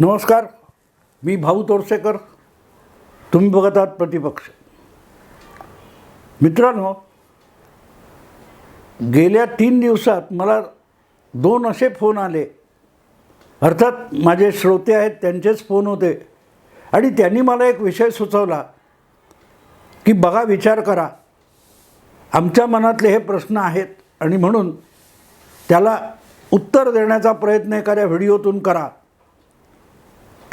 नमस्कार मी भाऊ तोरसेकर तुम्ही बघत आहात प्रतिपक्ष. मित्रांनो गेल्या तीन दिवसात मला दोन असे फोन आले. अर्थात माझे श्रोते आहेत त्यांचेच फोन होते. आणि त्यांनी मला एक विषय सुचवला की बघा विचार करा. आमच्या मनातले हे प्रश्न आहेत आणि म्हणून त्याला उत्तर देण्याचा प्रयत्न एखाद्या व्हिडिओतून करा.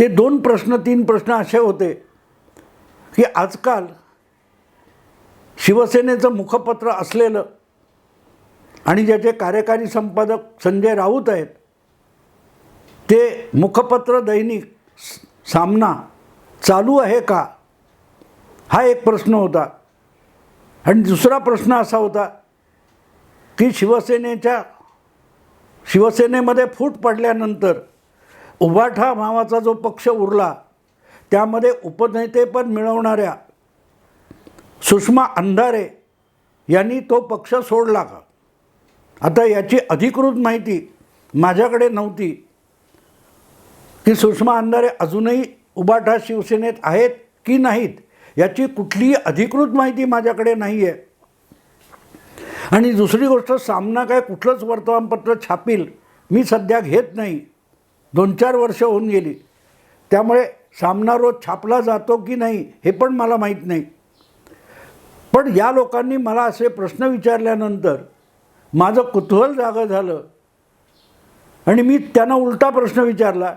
ते दोन प्रश्न तीन प्रश्न असे होते की आजकाल शिवसेनेचं मुखपत्र असलेलं आणि ज्याचे कार्यकारी संपादक संजय राऊत आहेत ते मुखपत्र दैनिक सामना चालू आहे का? हा एक प्रश्न होता. आणि दुसरा प्रश्न असा होता की शिवसेनेच्या शिवसेनेमध्ये फूट पडल्यानंतर उभाठा नावाचा जो पक्ष उरला त्यामध्ये उपनेतेपद मिळवणाऱ्या सुषमा अंधारे यांनी तो पक्ष सोडला का? आता याची अधिकृत माहिती माझ्याकडे नव्हती की सुषमा अंधारे अजूनही उबाठा शिवसेनेत आहेत की नाहीत याची कुठलीही अधिकृत माहिती माझ्याकडे नाही आहे आणि दुसरी गोष्ट सामना काय कुठलंच वर्तमानपत्र छापील मी सध्या घेत नाही. दोन चार वर्ष होऊन गेली. त्यामुळे सामना रोज छापला जातो की नाही हे पण मला माहीत नाही. पण या लोकांनी मला असे प्रश्न विचारल्यानंतर माझं कुतूहल जागं झालं. आणि मी त्यांना उलटा प्रश्न विचारला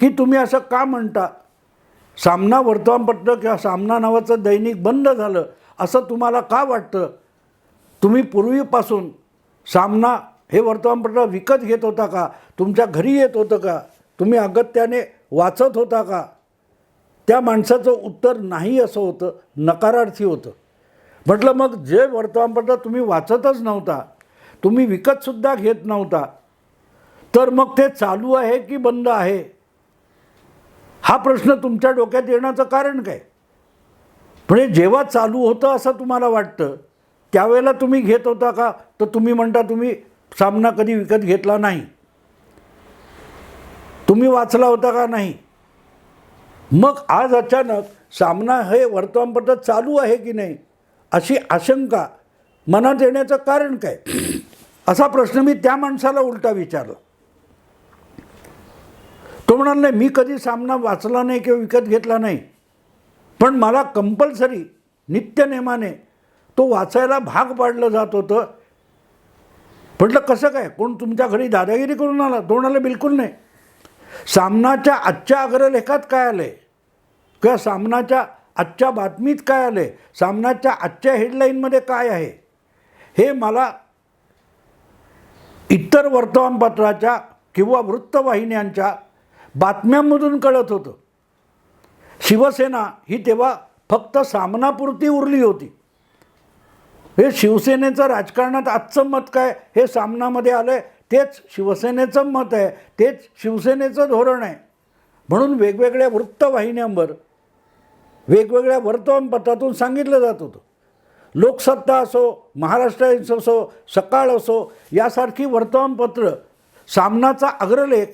की तुम्ही असं का म्हणता? सामना वर्तमानपत्र किंवा सामना नावाचं दैनिक बंद झालं असं तुम्हाला का वाटतं? तुम्ही पूर्वीपासून सामना हे वर्तमानपत्र विकत घेत होता का? तुमच्या घरी येत होतं का? तुम्ही अगत्याने वाचत होता का? त्या माणसाचं उत्तर नाही असं होतं नकारार्थी होतं. म्हटलं मग जे वर्तमानपत्र तुम्ही वाचतच नव्हता तुम्ही विकतसुद्धा घेत नव्हता तर मग ते चालू आहे की बंद आहे? हा प्रश्न तुमच्या डोक्यात येण्याचं कारण काय? म्हणजे जेव्हा चालू होतं असं तुम्हाला वाटतं त्यावेळेला तुम्ही घेत होता का? तर तुम्ही म्हणता तुम्ही सामना कधी विकत घेतला नाही. तुम्ही वाचला होता का नाही? मग आज अचानक सामना हे वर्तमानपत्र चालू आहे की नाही? अशी आशंका मनात येण्याचं कारण काय? असा प्रश्न मी त्या माणसाला उलटा विचारला. तो म्हणाला नाही मी कधी सामना वाचला नाही किंवा विकत घेतला नाही. पण मला कंपल्सरी नित्यनेमाने तो वाचायला भाग पाडलं जात होतं. म्हटलं कसं काय? कोण तुमच्या घरी दादागिरी करून आला? तोंडाला बिलकुल नाही. सामनाच्या आजच्या अग्रलेखात काय आलं आहे किंवा सामनाच्या आजच्या बातमीत काय आलं आहे सामनाच्या आजच्या हेडलाईनमध्ये काय आहे? हे मला इतर वर्तमानपत्राच्या किंवा वृत्तवाहिन्यांच्या बातम्यांमधून कळत होतं. शिवसेना ही तेव्हा फक्त सामनापुरती उरली होती. हे शिवसेनेचं राजकारणात आजचं मत काय? हे सामनामध्ये आलं आहे तेच शिवसेनेचं मत आहे. तेच शिवसेनेचं धोरण आहे. म्हणून वेगवेगळ्या वृत्तवाहिन्यांवर वेगवेगळ्या वर्तमानपत्रातून सांगितलं जात होतं. लोकसत्ता असो महाराष्ट्र असो सकाळ असो यासारखी वर्तमानपत्र सामनाचा अग्रलेख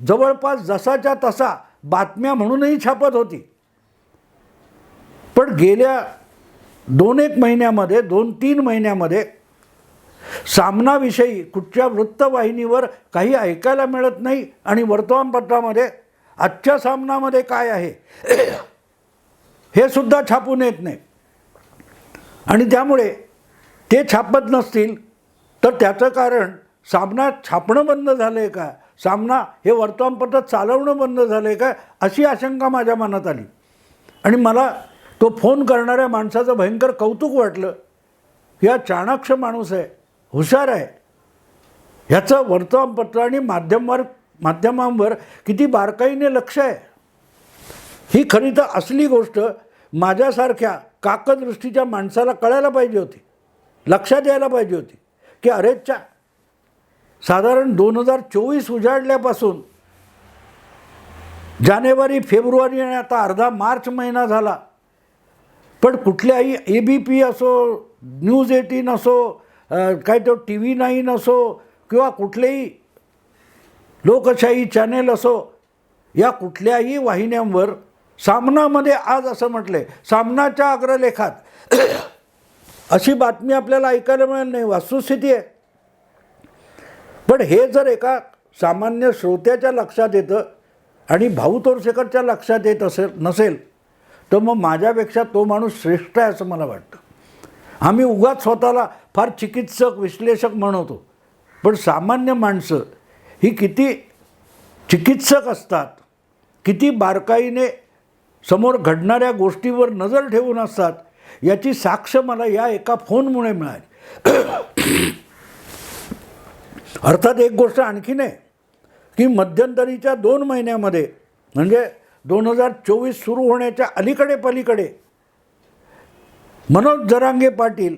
जवळपास जसाच्या तसा बातम्या म्हणूनही छापत होती. पण गेल्या दोन एक महिन्यामध्ये दोन तीन महिन्यामध्ये सामनाविषयी कुठच्या वृत्तवाहिनीवर काही ऐकायला मिळत नाही आणि वर्तमानपत्रामध्ये आजच्या सामनामध्ये काय आहे हे सुद्धा छापून येत नाही. आणि त्यामुळे ते छापत नसतील तर त्याचं कारण सामना छापणं बंद झालं आहे का? सामना हे वर्तमानपत्र चालवणं बंद झालं आहे का? अशी आशंका माझ्या मनात आली. आणि मला तो फोन करणाऱ्या माणसाचं भयंकर कौतुक वाटलं. या चाणाक्ष माणूस आहे हुशार आहे. ह्याचं वर्तमानपत्र आणि माध्यमावर माध्यमांवर किती बारकाईने लक्ष आहे. ही खरी तर असली गोष्ट माझ्यासारख्या काकदृष्टीच्या माणसाला कळायला पाहिजे होती लक्षात यायला पाहिजे होती की अरेच्या साधारण दोन हजार चोवीस उजाडल्यापासून जानेवारी फेब्रुवारी आणि आता अर्धा मार्च महिना झाला पण कुठल्याही ए बी पी असो न्यूज एटीन असो काय तो टी व्ही नाईन असो किंवा कुठलेही लोकशाही चॅनेल असो या कुठल्याही वाहिन्यांवर सामनामध्ये आज असं म्हटलं आहे सामनाच्या अग्रलेखात अशी बातमी आपल्याला ऐकायला मिळेल नाही वास्तुस्थिती आहे. पण हे जर एका सामान्य श्रोत्याच्या लक्षात येतं आणि भाऊ तोरसेकरच्या लक्षात येत असेल नसेल तर मग माझ्यापेक्षा तो माणूस श्रेष्ठ आहे असं मला वाटतं. आम्ही उगाच स्वतःला फार चिकित्सक विश्लेषक म्हणतो. पण सामान्य माणसं ही किती चिकित्सक असतात किती बारकाईने समोर घडणाऱ्या गोष्टीवर नजर ठेवून असतात याची साक्ष मला या एका फोनमुळे मिळाली. अर्थात एक गोष्ट आणखीन आहे की मध्यंतरीच्या दोन महिन्यामध्ये म्हणजे दोन हजार चोवीस सुरू होण्याच्या अलीकडे पलीकडे मनोज जरांगे पाटील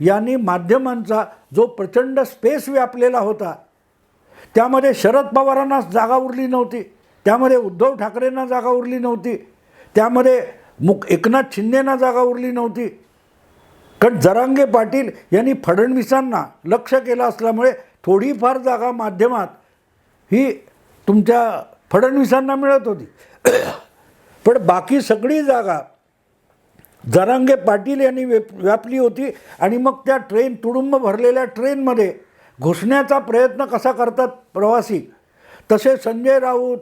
यांनी माध्यमांचा जो प्रचंड स्पेस व्यापलेला होता त्यामध्ये शरद पवारांना जागा उरली नव्हती त्यामध्ये उद्धव ठाकरेंना जागा उरली नव्हती त्यामध्ये मुक एकनाथ शिंदेना जागा उरली नव्हती. कारण जरांगे पाटील यांनी फडणवीसांना लक्ष केलं असल्यामुळे थोडीफार जागा माध्यमात ही तुमच्या फडणवीसांना मिळत होती. पण बाकी सगळी जागा जरांगे पाटील यांनी वेप व्यापली होती आणि मग त्या ट्रेन तुडुंब भरलेल्या ट्रेनमध्ये घुसण्याचा प्रयत्न कसा करतात प्रवासी? तसे संजय राऊत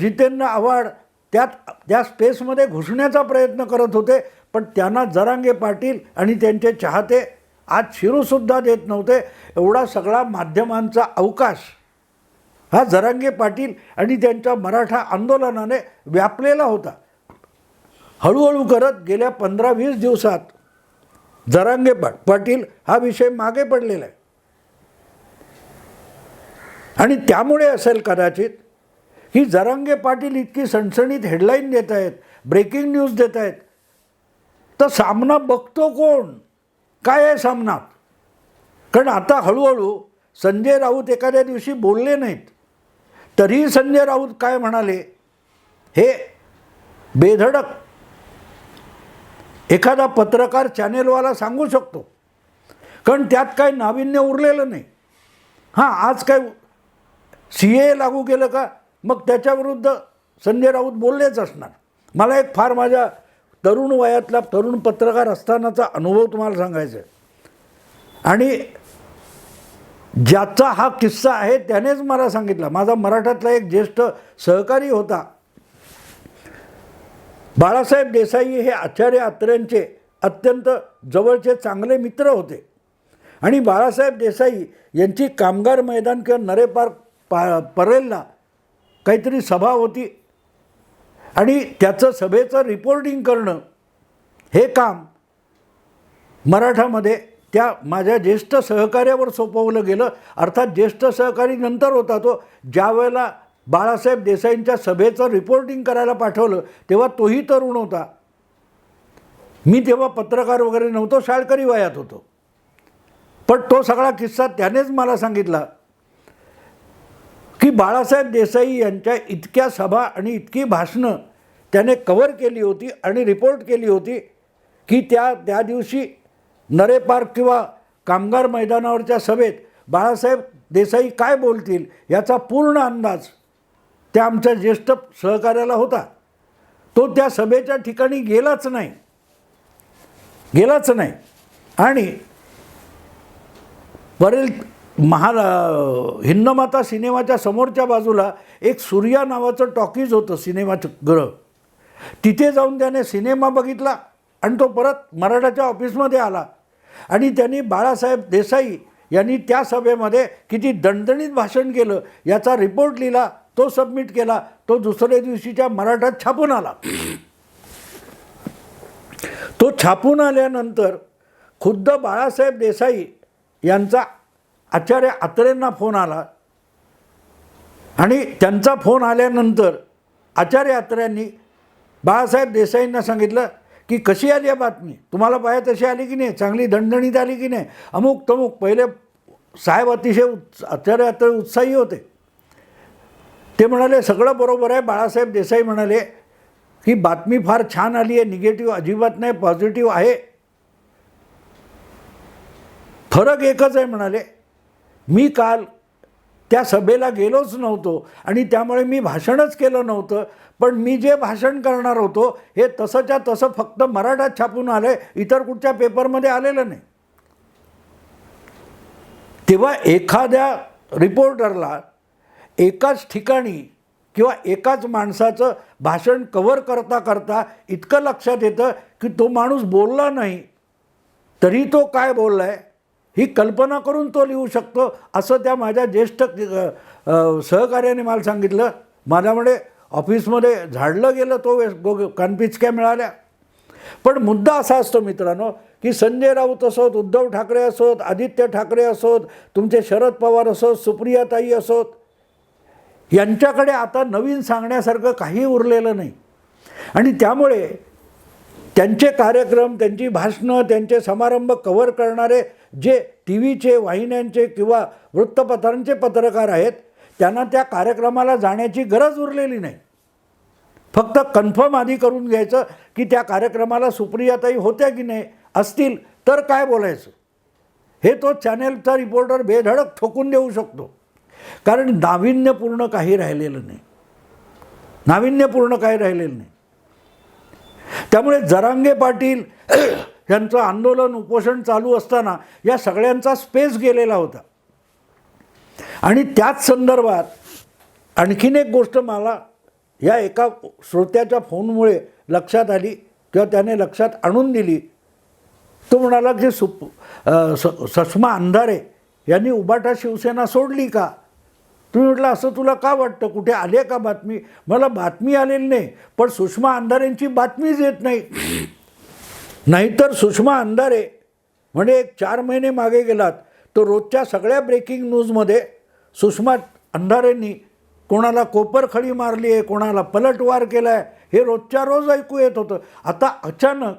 जितेंद्र आव्हाड त्यात त्या स्पेसमध्ये घुसण्याचा प्रयत्न करत होते पण त्यांना जरांगे पाटील आणि त्यांचे चाहते आज शिरूसुद्धा देत नव्हते. एवढा सगळा माध्यमांचा अवकाश हा जरांगे पाटील आणि त्यांच्या मराठा आंदोलनाने व्यापलेला होता. हळूहळू करत गेल्या पंधरा वीस दिवसात जरांगे पाट पाटील हा विषय मागे पडलेला आहे. आणि त्यामुळे असेल कदाचित की जरांगे पाटील इतकी सणसणीत हेडलाईन देत आहेत ब्रेकिंग न्यूज देत आहेत. तर सामना बघतो कोण? काय आहे सामना कारण आता हळूहळू संजय राऊत एखाद्या दिवशी बोलले नाहीत. तरीही संजय राऊत काय म्हणाले? हे बेधडक. एखादा पत्रकार चॅनेलवाला सांगू शकतो. कारण त्यात काय नाविन्य उरलेलं नाही. हां आज काय सी ए लागू केलं का? मग त्याच्याविरुद्ध संजय राऊत बोललेच असणार. मला एक फार माझ्या तरुण वयातला तरुण पत्रकार असतानाचा अनुभव तुम्हाला सांगायचा आहे. आणि ज्याचा हा किस्सा आहे त्यानेच मला सांगितला. माझा मराठातला एक ज्येष्ठ सहकारी होता. बाळासाहेब देसाई हे आचार्य अत्र्यांचे अत्यंत जवळचे चांगले मित्र होते. आणि बाळासाहेब देसाई यांची कामगार मैदान किंवा नरेपार पा परेलला काहीतरी सभा होती. आणि त्याचं सभेचं रिपोर्टिंग करणं हे काम मराठामध्ये त्या माझ्या ज्येष्ठ सहकार्यावर सोपवलं गेलं. अर्थात ज्येष्ठ सहकारी नंतर होता तो. ज्या वेळेला बाळासाहेब देसाईंच्या सभेचं रिपोर्टिंग करायला पाठवलं तेव्हा तोही तरुण होता. मी तेव्हा पत्रकार वगैरे नव्हतो शाळकरी वयात होतो. पण तो सगळा किस्सा त्यानेच मला सांगितला की बाळासाहेब देसाई यांच्या इतक्या सभा आणि इतकी भाषणं त्याने कवर केली होती आणि रिपोर्ट केली होती की त्या त्या दिवशी नरे पार्क किंवा कामगार मैदानावरच्या सभेत बाळासाहेब देसाई काय बोलतील याचा पूर्ण अंदाज त्या आमच्या ज्येष्ठ सहकार्याला होता. तो त्या सभेच्या ठिकाणी गेलाच नाही. गेलाच नाही. आणि वरील महा हिंदमाता सिनेमाच्या समोरच्या बाजूला एक सूर्या नावाचं टॉकीज होतं सिनेमाचं ग्रह. तिथे जाऊन त्याने सिनेमा बघितला आणि तो परत मराठाच्या ऑफिसमध्ये आला. आणि त्यांनी बाळासाहेब देसाई यांनी त्या सभेमध्ये किती दणदणीत भाषण केलं याचा रिपोर्ट लिहिला तो सबमिट केला तो दुसऱ्या दिवशीच्या मराठात छापून आला. तो छापून आल्यानंतर खुद्द बाळासाहेब देसाई यांचा आचार्य आत्रेंना फोन आला. आणि त्यांचा फोन आल्यानंतर आचार्य आत्र्यांनी बाळासाहेब देसाईंना सांगितलं की कशी आली आहे बातमी? तुम्हाला पाहिजे तशी आली की नाही? चांगली दणदणीत आली की नाही? अमुक तमुक पहिले साहेब अतिशय उत्स अत्यारे अत्यारे उत्साही होते. ते म्हणाले सगळं बरोबर आहे. बाळासाहेब देसाई म्हणाले की बातमी फार छान आली आहे. निगेटिव्ह अजिबात नाही पॉझिटिव्ह आहे. फरक एकच आहे म्हणाले. मी काल त्या सभेला गेलोच नव्हतो आणि त्यामुळे मी भाषणच केलं नव्हतं. पण मी जे भाषण करणार होतो हे तसंच्या तसं फक्त मराठात छापून आलं आहे इतर कुठच्या पेपरमध्ये आलेलं नाही. तेव्हा एखाद्या रिपोर्टरला एकाच ठिकाणी किंवा एकाच माणसाचं भाषण कव्हर करता करता इतकं लक्षात येतं की तो माणूस बोलला नाही तरी तो काय बोलला आहे ही कल्पना करून तो लिहू शकतो असं त्या माझ्या ज्येष्ठ सहकार्याने मला सांगितलं. माझ्यामुळे ऑफिसमध्ये झाडलं गेलं तो वेळेस गो कानपिचक्या मिळाल्या. पण मुद्दा असा असतो मित्रांनो की संजय राऊत असोत उद्धव ठाकरे असोत आदित्य ठाकरे असोत तुमचे शरद पवार असोत सुप्रियाताई असोत यांच्याकडे आता नवीन सांगण्यासारखं काही उरलेलं नाही. आणि त्यामुळे त्यांचे कार्यक्रम त्यांची भाषणं त्यांचे समारंभ कव्हर करणारे जे टी व्हीचे वाहिन्यांचे किंवा वृत्तपत्रांचे पत्रकार आहेत त्यांना त्या कार्यक्रमाला जाण्याची गरज उरलेली नाही. फक्त कन्फर्म आधी करून घ्यायचं की त्या कार्यक्रमाला सुप्रियाताई होत्या की नाही असतील तर काय बोलायचं? हे तो चॅनेलचा रिपोर्टर बेधडक ठोकून देऊ शकतो. कारण नाविन्यपूर्ण काही राहिलेलं नाही. नाविन्यपूर्ण काही राहिलेलं नाही. त्यामुळे जरांगे पाटील यांचं आंदोलन उपोषण चालू असताना या सगळ्यांचा स्पेस गेलेला होता. आणि त्याच संदर्भात आणखीन एक गोष्ट मला या एका श्रोत्याच्या फोनमुळे लक्षात आली किंवा त्याने लक्षात आणून दिली. तो म्हणाला की सुप स सष्मा अंधारे यांनी उबाटा शिवसेना सोडली का? तुम्ही म्हटलं असं तुला का वाटतं? कुठे आले का बातमी? मला बातमी आलेली नाही पण सुषमा अंधारेंची बातमीच येत नाही. नाहीतर सुषमा अंधारे म्हणजे एक चार महिने मागे गेलात तर रोजच्या सगळ्या ब्रेकिंग न्यूजमध्ये सुषमा अंधारेंनी कोणाला कोपरखळी मारली आहे कोणाला पलटवार केला आहे हे रोजच्या रोज ऐकू येत होतं. आता अचानक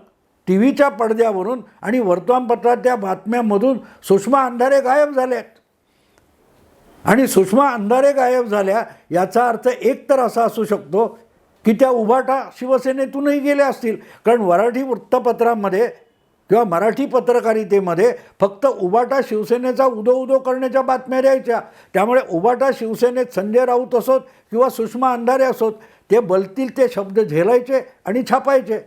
टी व्हीच्या पडद्यावरून आणि वर्तमानपत्रातल्या बातम्यामधून सुषमा अंधारे गायब झाल्यात आणि सुषमा अंधारे गायब झाल्या याचा अर्थ एक तर असा असू शकतो की त्या उभाटा शिवसेनेतूनही गेल्या असतील. कारण वराठी वृत्तपत्रामध्ये किंवा मराठी पत्रकारितेमध्ये फक्त उबाटा शिवसेनेचा उदो उदो करण्याच्या बातम्या द्यायच्या. त्यामुळे उबाटा शिवसेनेत संजय राऊत असोत किंवा सुषमा अंधारे असोत ते बलतील ते शब्द झेलायचे आणि छापायचे.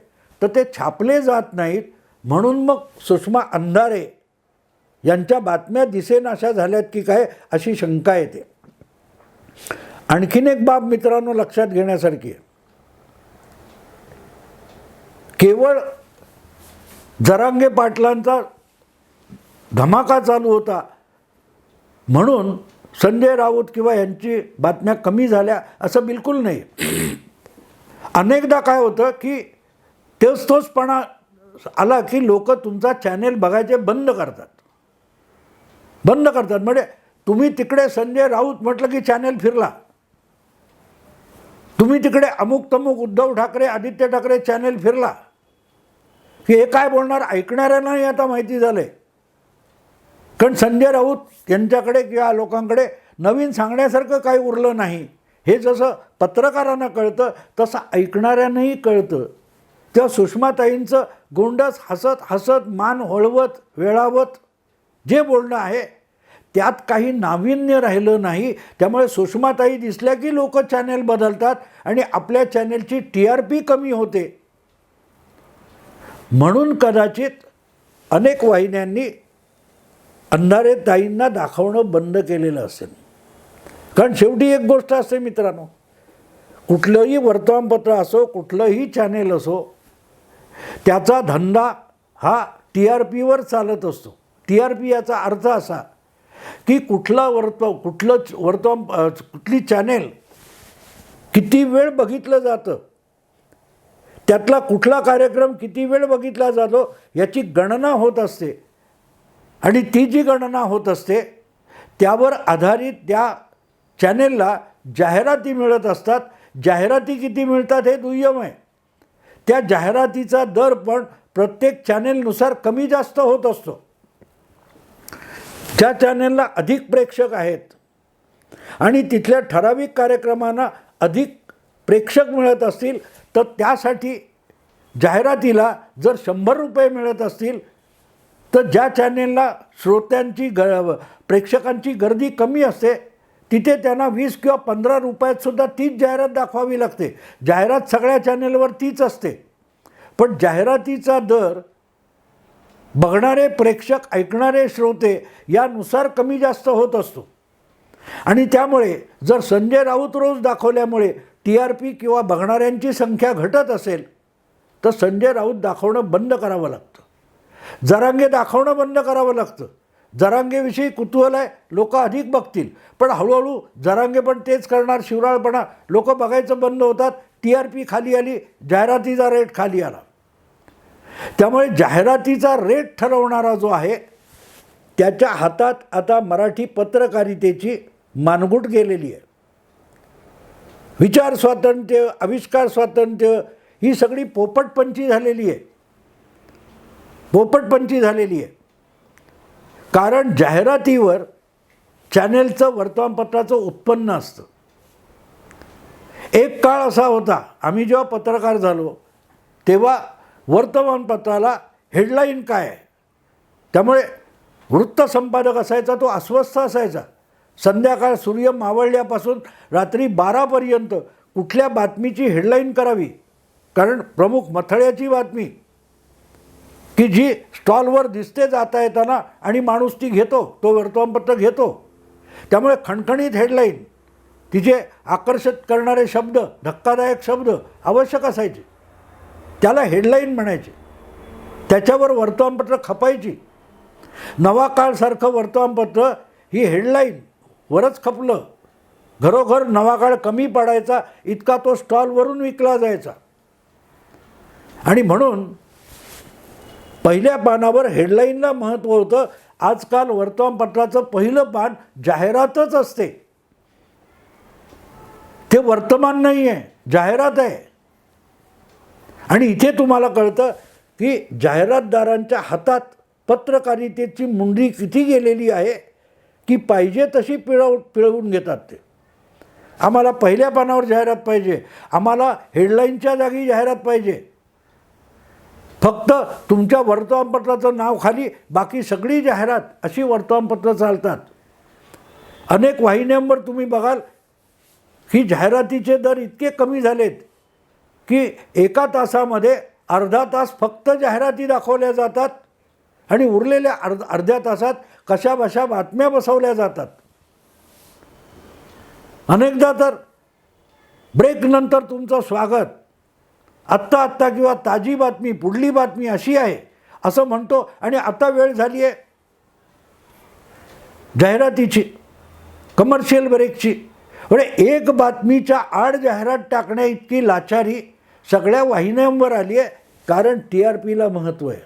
तर ते छापले जात नाहीत म्हणून मग सुषमा अंधारे यांच्या बातम्या दिसेनाशा झाल्यात की काय अशी शंका येते. आणखीन एक बाब मित्रांनो लक्षात घेण्यासारखी आहे. केवळ जरांगे पाटलांचा धमाका चालू होता. म्हणून संजय राऊत किंवा यांची बातम्या कमी झाल्या असं बिलकुल नाही. अनेकदा काय होतं की तेच तोचपणा आला की लोक तुमचा चॅनेल बघायचे बंद करतात. बंद करतात. म्हणजे तुम्ही तिकडे संजय राऊत म्हटलं की चॅनेल फिरला. तुम्ही तिकडे अमुक तमुक उद्धव ठाकरे आदित्य ठाकरे चॅनेल फिरला. की हे काय बोलणार? ऐकणाऱ्यांनाही आता माहिती झालंय. कारण संजय राऊत यांच्याकडे किंवा लोकांकडे नवीन सांगण्यासारखं काही उरलं नाही. हे जसं पत्रकारांना कळतं तसं ऐकणाऱ्यांनाही कळतं. तेव्हा सुषमाताईंचं गोंडस हसत हसत मान वळवत वेळावत जे बोलणं आहे त्यात काही नाविन्य राहिलं नाही. त्यामुळे सुषमाताई दिसल्या की लोक चॅनेल बदलतात आणि आपल्या चॅनेलची टी आर पी कमी होते. म्हणून कदाचित अनेक वाहिन्यांनी अंधारे ताईंना दाखवणं बंद केलेलं असेल. कारण शेवटी एक गोष्ट असते मित्रांनो कुठलंही वर्तमानपत्र असो कुठलंही चॅनेल असो त्याचा धंदा हा टी आर पीवर चालत असतो. टी आर पी याचा अर्थ असा की कुठला वर्त कुठलं वर्तमान कुठली चॅनेल किती वेळ बघितलं जातं त्यातला कुठला कार्यक्रम किती वेळ बघितला जातो याची गणना होत असते. आणि ती जी गणना होत असते त्यावर आधारित त्या चॅनेलला जाहिराती मिळत असतात. जाहिराती किती मिळतात हे दुय्यम आहे त्या जाहिरातीचा दर पण प्रत्येक चॅनेलनुसार कमी जास्त होत असतो. त्या चॅनेलला अधिक प्रेक्षक आहेत. आणि तिथल्या ठराविक कार्यक्रमांना अधिक प्रेक्षक मिळत असतील. तर त्यासाठी जाहिरातीला जर शंभर रुपये मिळत असतील तर ज्या चॅनेलला श्रोत्यांची ग प्रेक्षकांची गर्दी कमी असते तिथे त्यांना वीस किंवा पंधरा रुपयातसुद्धा तीच जाहिरात दाखवावी लागते. जाहिरात सगळ्या चॅनेलवर तीच असते. पण जाहिरातीचा दर बघणारे प्रेक्षक ऐकणारे श्रोते यानुसार कमी जास्त होत असतो. आणि त्यामुळे जर संजय राऊत रोज दाखवल्यामुळे टी आर पी किंवा बघणाऱ्यांची संख्या घटत असेल तर संजय राऊत दाखवणं बंद करावं लागतं. जरांगे दाखवणं बंद करावं लागतं. जरांगेविषयी कुतूहल आहे लोक अधिक बघतील. पण हळूहळू जरांगे पण तेच करणार शिवराळपणा लोक बघायचं बंद होतात. टी आर पी खाली आली जाहिरातीचा रेट खाली आला. त्यामुळे जाहिरातीचा रेट ठरवणारा जो आहे त्याच्या हातात आता मराठी पत्रकारितेची मानगूट गेलेली आहे. विचार स्वातंत्र्य आविष्कार स्वातंत्र्य ही सगळी पोपटपंची झालेली आहे. पोपटपंची झालेली आहे. कारण जाहिरातीवर चॅनेलचं वर्तमानपत्राचं उत्पन्न असतं. एक काळ असा होता आम्ही जेव्हा पत्रकार झालो तेव्हा वर्तमानपत्राला हेडलाईन काय आहे? त्यामुळे वृत्तसंपादक असायचा तो अस्वस्थ असायचा. संध्याकाळ सूर्य मावळल्यापासून रात्री बारापर्यंत कुठल्या बातमीची हेडलाईन करावी? कारण प्रमुख मथळ्याची बातमी. की जी स्टॉलवर दिसते जाता येताना आणि माणूस ती घेतो तो वर्तमानपत्र घेतो. त्यामुळे खणखणीत हेडलाईन तिचे आकर्षित करणारे शब्द धक्कादायक शब्द आवश्यक असायचे. त्याला हेडलाईन म्हणायचे. त्याच्यावर वर्तमानपत्र खपायची. नवा काळसारखं वर्तमानपत्र ही हेडलाईन वरच खपलं. घरोघर नवा काळ कमी पडायचा इतका तो स्टॉलवरून विकला जायचा. आणि म्हणून पहिल्या पानावर हेडलाईनला महत्त्व होतं आजकाल वर्तमानपत्राचं पहिलं पान जाहिरातच असते. ते वर्तमान नाही आहे जाहिरात आहे. आणि इथे तुम्हाला कळतं की जाहिरातदारांच्या हातात पत्रकारितेची मुंडी किती गेलेली आहे. की पाहिजे तशी पिळव पिळवून घेतात ते. आम्हाला पहिल्या पानावर जाहिरात पाहिजे. आम्हाला हेडलाईनच्या जागी जाहिरात पाहिजे. फक्त तुमच्या वर्तमानपत्राचं नाव खाली बाकी सगळी जाहिरात अशी वर्तमानपत्रं चालतात. अनेक वाहिन्यांवर तुम्ही बघाल ही जाहिरातीचे दर इतके कमी झालेत की एका तासामध्ये अर्धा तास फक्त जाहिराती दाखवल्या जातात. आणि उरलेल्या अर्ध अर्ध्या तासात कशा बशा बातम्या बसवल्या जातात. अनेकदा तर ब्रेकनंतर तुमचं स्वागत. आत्ता आत्ता किंवा ताजी बातमी पुढली बातमी अशी आहे असं म्हणतो आणि आता वेळ झाली आहे. जाहिरातीची कमर्शियल ब्रेकची म्हणजे एक बातमीच्या आड जाहिरात टाकण्या इतकी लाचारी सगळ्या वाहिन्यांवर आली आहे कारण टी आर पीला महत्त्व आहे.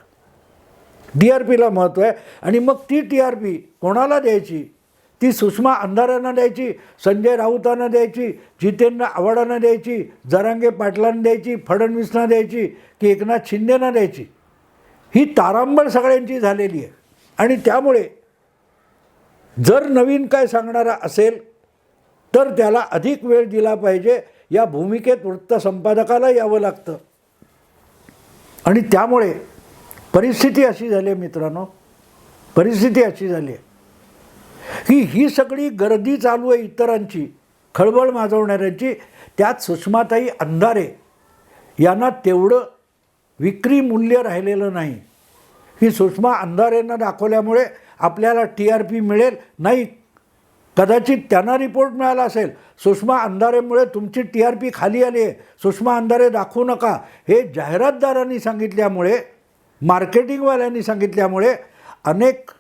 डी आर पीला महत्त्व आहे. आणि मग ती टी आर पी कोणाला द्यायची? ती सुषमा अंधारांना द्यायची संजय राऊतांना द्यायची जितेंद्र आव्हाडांना द्यायची जरांगे पाटलांना द्यायची फडणवीसना द्यायची की एकनाथ शिंदेना द्यायची. ही तारांबळ सगळ्यांची झालेली आहे. आणि त्यामुळे जर नवीन काय सांगणारा असेल तर त्याला अधिक वेळ दिला पाहिजे. या भूमिकेत वृत्तसंपादकाला यावं लागतं. आणि त्यामुळे परिस्थिती अशी झाली आहे मित्रांनो. परिस्थिती अशी झाली आहे की ही सगळी गर्दी चालू आहे इतरांची खळबळ माजवणाऱ्यांची. त्यात सुषमाताई अंधारे यांना तेवढं विक्री मूल्य राहिलेलं नाही. ही सुषमा अंधारेंना दाखवल्यामुळे आपल्याला टी आर पी मिळेल नाही. कदाचित त्यांना रिपोर्ट मिळाला असेल. सुषमा अंधारेमुळे तुमची टी आर पी खाली आली आहे. सुषमा अंधारे दाखवू नका. हे जाहिरातदारांनी सांगितल्यामुळे मार्केटिंगवाल्यांनी सांगितल्यामुळे अनेक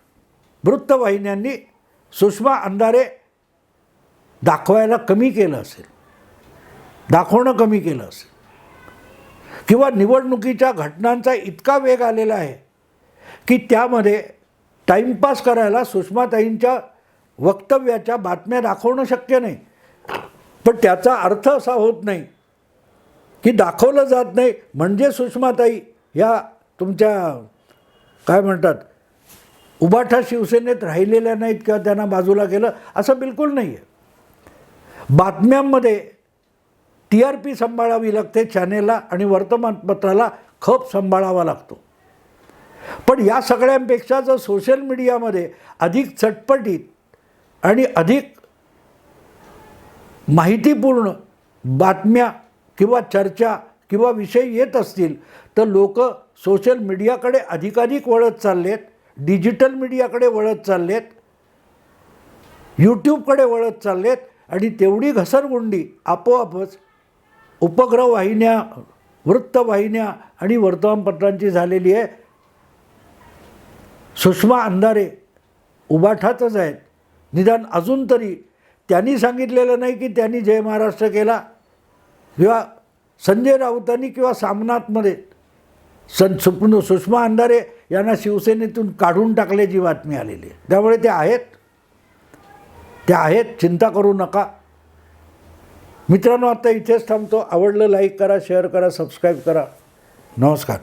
वृत्तवाहिन्यांनी सुषमा अंधारे दाखवायला कमी केलं असेल. दाखवणं कमी केलं असेल. किंवा निवडणुकीच्या घटनांचा इतका वेग आलेला आहे की त्यामध्ये टाईमपास करायला सुषमाताईंच्या वक्तव्याच्या बातम्या दाखवणं शक्य नाही. पण त्याचा अर्थ असा होत नाही की दाखवलं जात नाही. म्हणजे सुषमाताई या तुमच्या काय म्हणतात उबाठा शिवसेनेत राहिलेल्या नाहीत किंवा त्यांना बाजूला गेलं असं बिलकुल नाही आहे बातम्यांमध्ये टी आर पी सांभाळावी लागते चॅनेलला आणि वर्तमानपत्राला खप सांभाळावा लागतो. पण या सगळ्यांपेक्षा जर सोशल मीडियामध्ये अधिक चटपटीत आणि अधिक माहितीपूर्ण बातम्या किंवा चर्चा किंवा विषय येत असतील तर लोक सोशल मीडियाकडे अधिकाधिक वळत चाललेत डिजिटल मीडियाकडे वळत चाललेत यूट्यूबकडे वळत चाललेत आणि तेवढी घसरगुंडी आपोआपच उपग्रह वाहिन्या वृत्तवाहिन्या आणि वर्तमानपत्रांची झालेली आहे. सुषमा अंधारे उबाठातच आहेत. निदान अजून तरी त्यांनी सांगितलेलं नाही की त्यांनी जय महाराष्ट्र केला किंवा संजय राऊतांनी किंवा सामनाथमध्ये सं सुप्न सुषमा अंधारे यांना शिवसेनेतून काढून टाकल्याची बातमी आलेली आहे. त्यामुळे ते आहेत. ते आहेत. चिंता करू नका. मित्रांनो आता इथेच थांबतो. आवडलं लाईक करा शेअर करा सबस्क्राईब करा. नमस्कार.